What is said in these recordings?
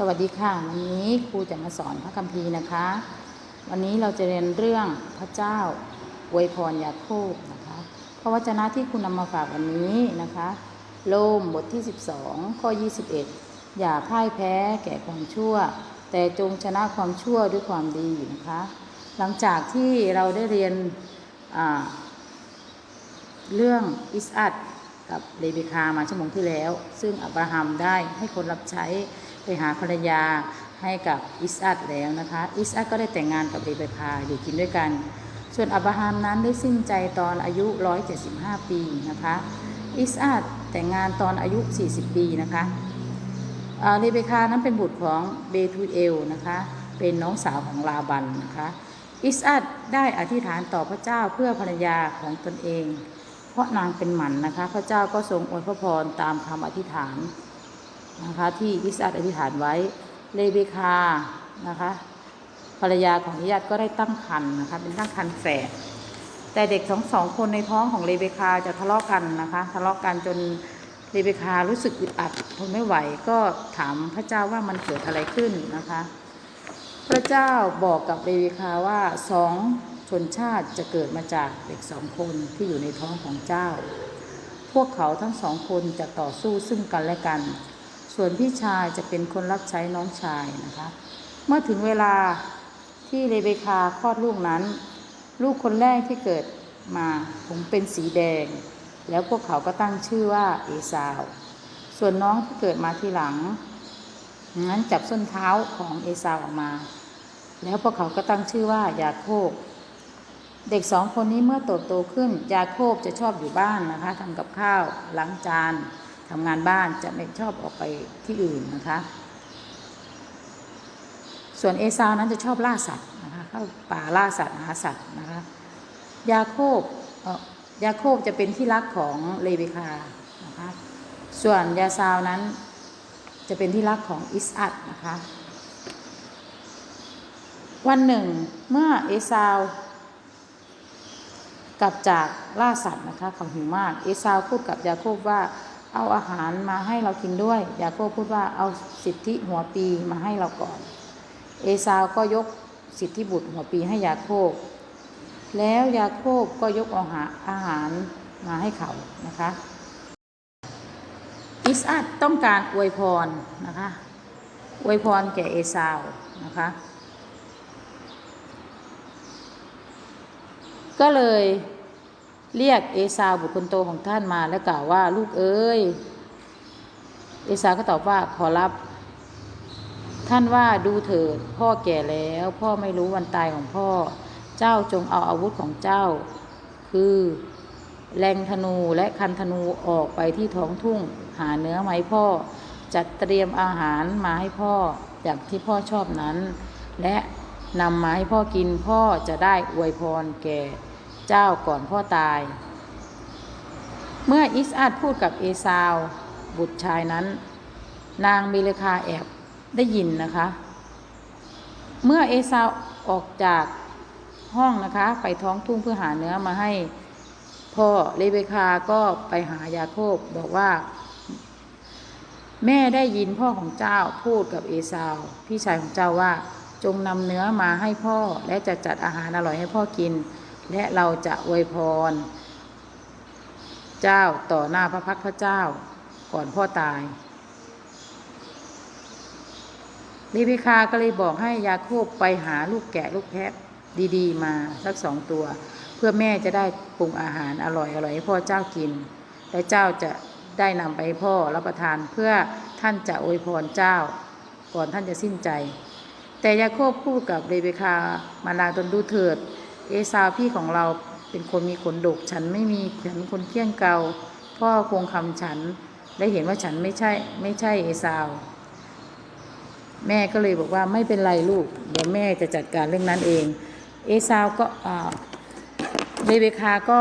สวัสดีค่ะ วันนี้ครูจะมาสอนพระคัมภีร์นะคะ วันนี้เราจะเรียนเรื่องพระเจ้าอวยพรยาโคบนะคะพระวจนะที่คุณนำมาฝากวันนี้นะคะ โลมบทที่ 12 ข้อ 21 อย่าพ่ายแพ้แก่ความชั่ว แต่จงชนะความชั่วด้วยความดีนะคะ หลังจากที่เราได้เรียนเรื่องอิสอัดกับเรเบคามาชั่วโมงที่แล้ว ซึ่งอับราฮัมได้ให้คนรับใช้ ไปหาภรรยาให้กับอิสอัดแล้วนะคะ อิสอัดก็ได้แต่งงานกับเรเบคาอยู่กินด้วยกัน ส่วนอับราฮัมนั้นได้สิ้นใจตอนอายุ 175 ปีนะคะ อิสอัดแต่งงานตอนอายุ 40 ปีนะคะเรเบคานั้นเป็นบุตรของเบทูเอลนะคะ เป็นน้องสาวของลาบันนะคะ อิสอัดได้อธิษฐานต่อพระเจ้าเพื่อภรรยาของตนเอง เพราะนางเป็นหมันนะคะ พระเจ้าก็ทรงอวยพระพรตามคำอธิษฐาน นะคะที่อิสอัดอธิษฐานไว้เลเบคานะคะภรรยาของอิสอัดก็ได้ตั้งครรภ์นะคะเป็นตั้งครรภ์แฝดแต่เด็กทั้งสองคนในท้องของเลเบคาจะทะเลาะกันนะคะทะเลาะกันจนเลเบคารู้สึกอึดอัดทนไม่ไหวก็ถามพระเจ้าว่ามันเกิดอะไรขึ้นนะคะ พระเจ้าบอกกับเรเบคาว่าสองชนชาติจะเกิดมาจากเด็กสองคนที่อยู่ในท้องของเจ้า พวกเขาทั้งสองคนจะต่อสู้ซึ่งกันและกัน ส่วนพี่ชายจะเป็นคนรับใช้น้องชายนะคะ เมื่อถึงเวลาที่เรเบคาคลอดลูกนั้น ลูกคนแรกที่เกิดมาผมเป็นสีแดง แล้วพวกเขาก็ตั้งชื่อว่าเอสาว ส่วนน้องที่เกิดมาทีหลังงั้นจับส้นเท้าของเอสาวออกมา แล้วพวกเขาก็ตั้งชื่อว่ายาโคบ เด็กสองคนนี้เมื่อโตโตขึ้น ยาโคบจะชอบอยู่บ้านนะคะทำกับข้าวล้างจาน ทำงานบ้านจะไม่ชอบออกไปที่อื่นนะคะ ส่วนเอซาวนั้นจะชอบล่าสัตว์นะคะเข้าป่าล่าสัตว์หาสัตว์นะคะยาโคบยาโคบจะเป็นที่รักของเลเบคานะคะส่วนยาซาวนั้นจะเป็นที่รักของอิสอัดนะคะวันหนึ่งเมื่อเอซาวกลับจากล่าสัตว์นะคะเขาหิวมาก เอซาวพูดกับยาโคบว่า เอาอาหารมาให้เรากินด้วย ยาโคบพูดว่าเอาสิทธิหัวปีมาให้เราก่อน เอซาวก็ยกสิทธิบุตรหัวปีให้ยาโคบแล้วยาโคบก็ยกเอาหาอาหารมาให้เขานะคะอิสอัดต้องการอวยพรนะคะอวยพรแก่เอซาวนะคะก็เลย เรียกเอซาวบุตรคนโตของท่านมาแล้วกล่าวว่าลูกเอ้ย เอซาวก็ตอบว่าขอรับ ท่านว่าดูเถิดพ่อแก่แล้ว พ่อไม่รู้วันตายของพ่อ เจ้าจงเอาอาวุธของเจ้า คือแรงธนูและคันธนูออกไปที่ท้องทุ่งหาเนื้อมาให้พ่อ จัดเตรียมอาหารมาให้พ่ออย่างที่พ่อชอบนั้น และนำมาให้พ่อกินพ่อจะได้อวยพรแก่ เจ้าก่อนพ่อตาย เมื่ออิสอัดพูดกับเอซาว บุตรชายนั้น นางมิเลคาแอบได้ยินนะคะ เมื่อเอซาวออกจากห้องนะคะ ไปท้องทุ่งเพื่อหาเนื้อมาให้พ่อเรเบคาก็ไปหายาโคบบอกว่า แม่ได้ยินพ่อของเจ้าพูดกับเอซาว พี่ชายของเจ้าว่าจงนำเนื้อมาให้พ่อและจะจัดอาหารอร่อยให้พ่อกิน และเราจะอวยพร เจ้าต่อหน้าพระพักพระเจ้าก่อนพ่อตายลิบิคาก็เลยบอกให้ยาโคบไปหาลูกแกะลูกแพะดีๆ มาสักสองตัว เพื่อแม่จะได้ปรุงอาหารอร่อยอร่อยให้พ่อเจ้ากิน และเจ้าจะได้นำไปให้พ่อรับประทานเพื่อท่านจะอวยพรเจ้า ก่อนท่านจะสิ้นใจ แต่ยาโคบพูดกับเรเบคามารดาตนดูเถิด เอซาวพี่ของเราเป็นคนมีขนดก ฉันไม่มีฉันเป็นคนเที่ยงเกาพ่อคงคำฉันได้เห็นว่าฉันไม่ใช่ไม่ใช่เอซาว แม่ก็เลยบอกว่าไม่เป็นไรลูก เดี๋ยวแม่จะจัดการเรื่องนั้นเอง เอซาวก็เรเบคาก็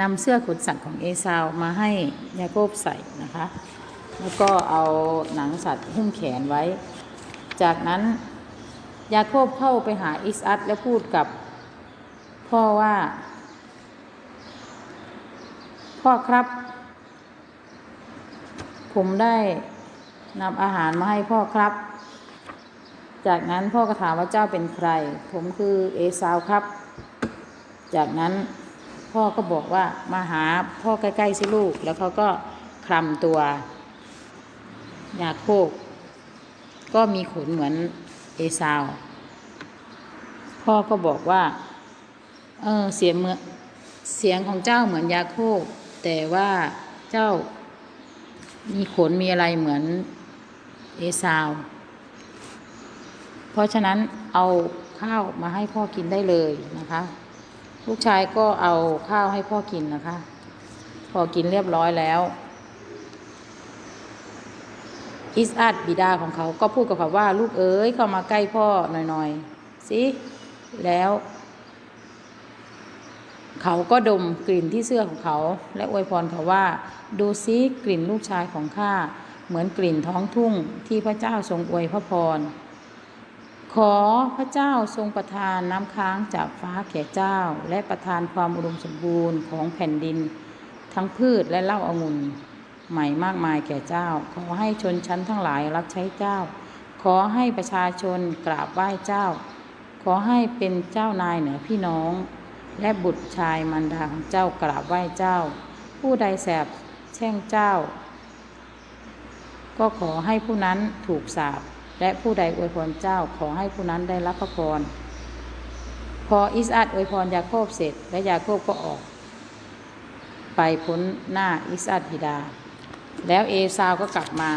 นำเสื้อขนสัตว์ของเอซาวมาให้ยาโคบใส่นะคะ แล้วก็เอาหนังสัตว์หุ้มแขนไว้ จากนั้นยาโคบเข้าไปหาอิสอัดแล้วพูดกับ พ่อว่า พ่อครับ ผมได้นำอาหารมาให้พ่อครับ จากนั้นพ่อก็ถามว่าเจ้าเป็นใคร ผมคือเอซาวครับ จากนั้นพ่อก็บอกว่ามาหาพ่อใกล้ๆสิลูก แล้วเขาก็คลำตัวยาโคบก็มีขนเหมือนเอซาว พ่อก็บอกว่า เออเสียงเหมือนเสียงของเจ้าเหมือนยาโคบแต่ว่าเจ้ามีขนมีอะไรเหมือนเอซาว เพราะฉะนั้นเอาข้าวมาให้พ่อกินได้เลยนะคะ ลูกชายก็เอาข้าวให้พ่อกินนะคะ พอกินเรียบร้อยแล้ว อิสอัดบิดาของเขาก็พูดกับเขาว่า ลูกเอ๋ยเข้ามาใกล้พ่อหน่อยๆสิแล้ว เขาก็ดมกลิ่นที่เสื้อของเขา และอวยพรเขาว่า ดูซิกลิ่นลูกชายของข้าเหมือนกลิ่นท้องทุ่งที่พระเจ้าทรงอวยพระพร ขอพระเจ้าทรงประทานน้ำค้างจากฟ้าแก่เจ้า และประทานความอุดมสมบูรณ์ของแผ่นดิน ทั้งพืชและเหล้าองุ่นใหม่มากมายแก่เจ้า ขอให้ชนชั้นทั้งหลายรับใช้เจ้า ขอให้ประชาชนกราบไหว้เจ้า ขอให้เป็นเจ้านายเหนือพี่น้อง และบุตรชายมารดาของเจ้ากราบไหว้เจ้า ผู้ใดแสบแช่งเจ้า ก็ขอให้ผู้นั้นถูกสาปและผู้ใดอวยพรเจ้าขอให้ผู้นั้นได้รับพระพรพออิสอัดอวยพรยาโคบเสร็จ และยาโคบก็ออก ไปพ้นหน้าอิสอัดบิดา แล้วเอซาวก็กลับมา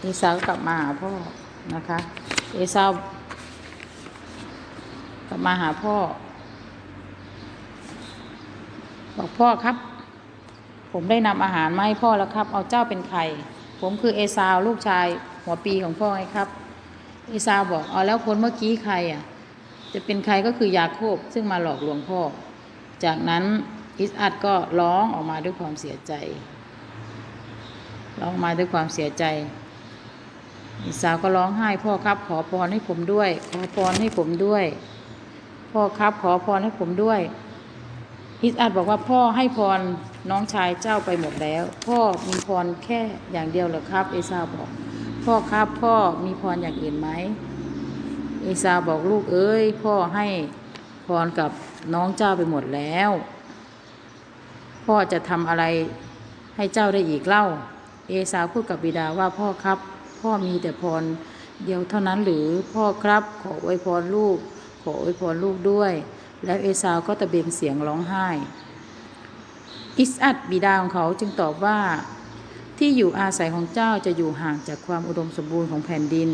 เอซาวก็กลับมาหาพ่อนะคะ เอซาว กลับมาหาพ่อ บอกพ่อครับ ผมได้นำอาหารมาให้พ่อแล้วครับ เอาเจ้าเป็นใครผมคือเอซาวลูกชายหัวปีของพ่อไงครับ เอซาวบอกเอาแล้วคนเมื่อกี้ใครอะ จะเป็นใครก็คือยาโคบซึ่งมาหลอกลวงพ่อ จากนั้นอิสอัดก็ร้องออกมาด้วยความเสียใจ ร้องมาด้วยความเสียใจอิสาวก็ร้องไห้พ่อครับ ขอพรให้ผมด้วย ขอพรให้ผมด้วย พ่อครับ ขอพรให้ผมด้วยอิสอัดบอกว่าพ่อให้พรน้องชายเจ้าไปหมดแล้ว พ่อมีพรแค่อย่างเดียวเหรอครับ เอซาบอก พ่อครับพ่อมีพรอย่างอื่นไหมเอซาบอกลูกเอ้ย พ่อให้พรกับน้องเจ้าไปหมดแล้ว พ่อจะทำอะไรให้เจ้าได้อีกเล่า เอซาพูดกับบิดาว่าพ่อครับ พ่อมีแต่พรเดียวเท่านั้นหรือพ่อครับขออวยพรลูก ขออวยพรลูกด้วย แล้วเอซาวก็ตะเบงเสียงร้องไห้ อิสอัดบิดาของเขาจึงตอบว่า ที่อยู่อาศัยของเจ้าจะอยู่ห่างจากความอุดมสมบูรณ์ของแผ่นดิน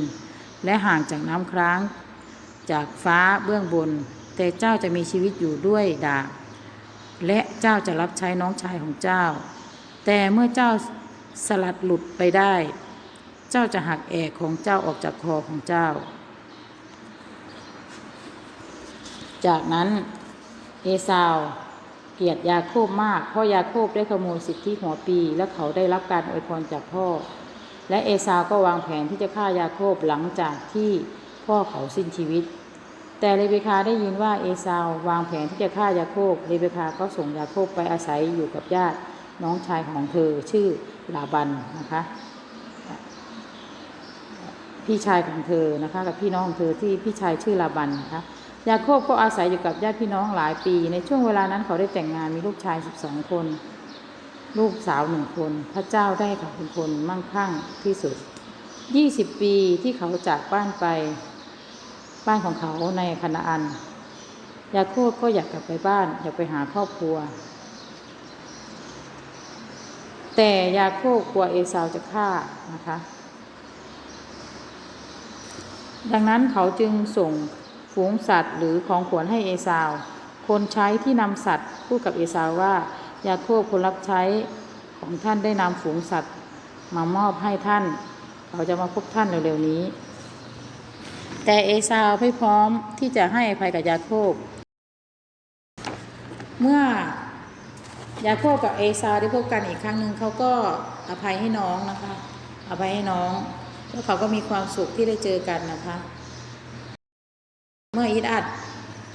และห่างจากน้ำครั้งจากฟ้าเบื้องบน แต่เจ้าจะมีชีวิตอยู่ด้วยดาบและเจ้าจะรับใช้น้องชายของเจ้า แต่เมื่อเจ้าสลัดหลุดไปได้ เจ้าจะหักแอกของเจ้าออกจากคอของเจ้า จากนั้นเอซาวเกลียดยาโคบมาก เพราะยาโคบได้ขโมยสิทธิหัวปี และเขาได้รับการอวยพรจากพ่อ และเอซาวก็วางแผนที่จะฆ่ายาโคบหลังจากที่พ่อเขาสิ้นชีวิต แต่เรเบคาได้ยินว่าเอซาววางแผนที่จะฆ่ายาโคบเรเบคาก็ส่งยาโคบไปอาศัยอยู่กับญาติน้องชายของเธอชื่อลาบันนะคะพี่ชายของเธอนะคะกับพี่น้องของเธอที่พี่ชายชื่อลาบันนะคะ ยาโคบก็อาศัยอยู่กับญาติพี่น้องหลายปี ในช่วงเวลานั้นเขาได้แต่งงานมีลูกชาย12คน ลูกสาวหนึ่งคน พระเจ้าได้เขาเป็นคนมั่งคั่งที่สุด20ปีที่เขาจากบ้านไป บ้านของเขาในคณาอัน ยาโคบก็อยากกลับไปบ้าน อยากไปหาครอบครัว แต่ยาโคบกลัวเอสาวจะฆ่านะคะ ดังนั้นเขาจึงส่ง ฝูงสัตว์หรือของขวัญให้เอสาว คนใช้ที่นำสัตว์พูดกับเอสาวว่ายาโคบคนรับใช้ของท่านได้นำฝูงสัตว์มามอบให้ท่านเขาจะมาพบท่านเร็วๆนี้ แต่เอสาวไม่พร้อมที่จะให้อภัยกับยาโคบ เมื่อยาโคบกับเอซาวได้พบกันอีกครั้งหนึ่งเขาก็อภัยให้น้องนะคะ อภัยให้น้อง แล้วเขาก็มีความสุขที่ได้เจอกันนะคะ มื่ออิดอัด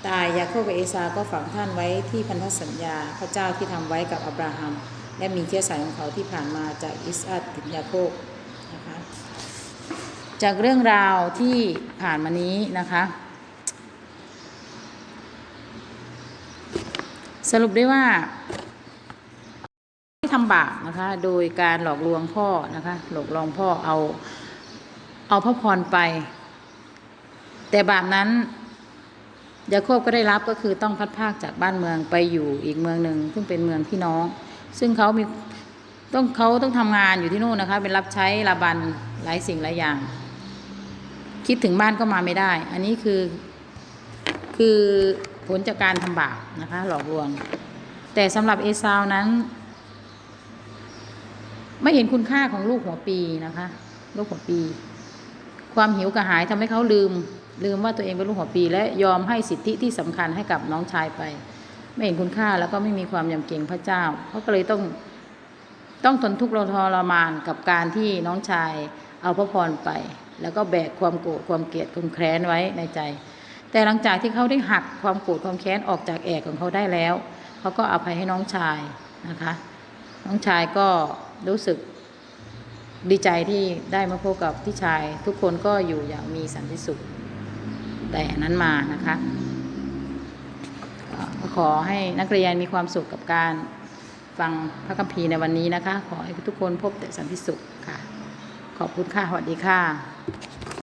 ตายยาโคบกับเอซาก็ฝังท่านไว้ที่พันธสัญญาพระเจ้าที่ทำไว้กับอับราฮัม และมีเชื้อสายของเขาที่ผ่านมาจากอิสอัดถึงยาโคบนะคะจากเรื่องราวที่ผ่านมานี้นะคะ สรุปได้ว่าที่ทำบาปนะคะ โดยการหลอกลวงพ่อนะคะ หลอกลวงพ่อเอาเอาพระพรไป แต่บาปนั้น ยาโคบก็ได้รับก็คือต้องพัดพรากจากบ้านเมืองไปอยู่อีกเมืองหนึ่งซึ่งเป็นเมืองพี่น้อง ซึ่งเขามีต้องเขาต้องทำงานอยู่ที่นู่นนะคะเป็นรับใช้ลาบันหลายสิ่งหลายอย่าง คิดถึงบ้านก็มาไม่ได้ อันนี้คือคือผลจากการทำบาปนะคะ หลอกลวง แต่สำหรับเอซาวนั้น ไม่เห็นคุณค่าของลูกหัวปีนะคะ ลูกหัวปี ความหิวกระหายทำให้เขาลืม ลืมว่าตัวเองเป็นลูกหัวปี และยอมให้สิทธิที่สำคัญให้กับน้องชายไป ไม่เห็นคุณค่าแล้วก็ไม่มีความยำเกรงพระเจ้าเขาก็เลยต้องต้องทนทุกข์ทรมานกับการที่น้องชายเอาพระพรไป แล้วก็แบกความโกรธความเกลียดความแค้นไว้ในใจ แต่หลังจากที่เขาได้หักความโกรธความแค้นออกจากแอกของเขาได้แล้วเขาก็อภัยให้น้องชายนะคะ น้องชายก็รู้สึกดีใจที่ได้มาพบกับพี่ชาย ทุกคนก็อยู่อย่างมีสันติสุข แต่นั้นมานะคะก็ขอให้นักเรียนมีความสุขกับการฟังพระคัมภีร์ในวันนี้นะคะ ขอให้ทุกคนพบแต่สันติสุขค่ะ ขอบคุณค่ะสวัสดีค่ะ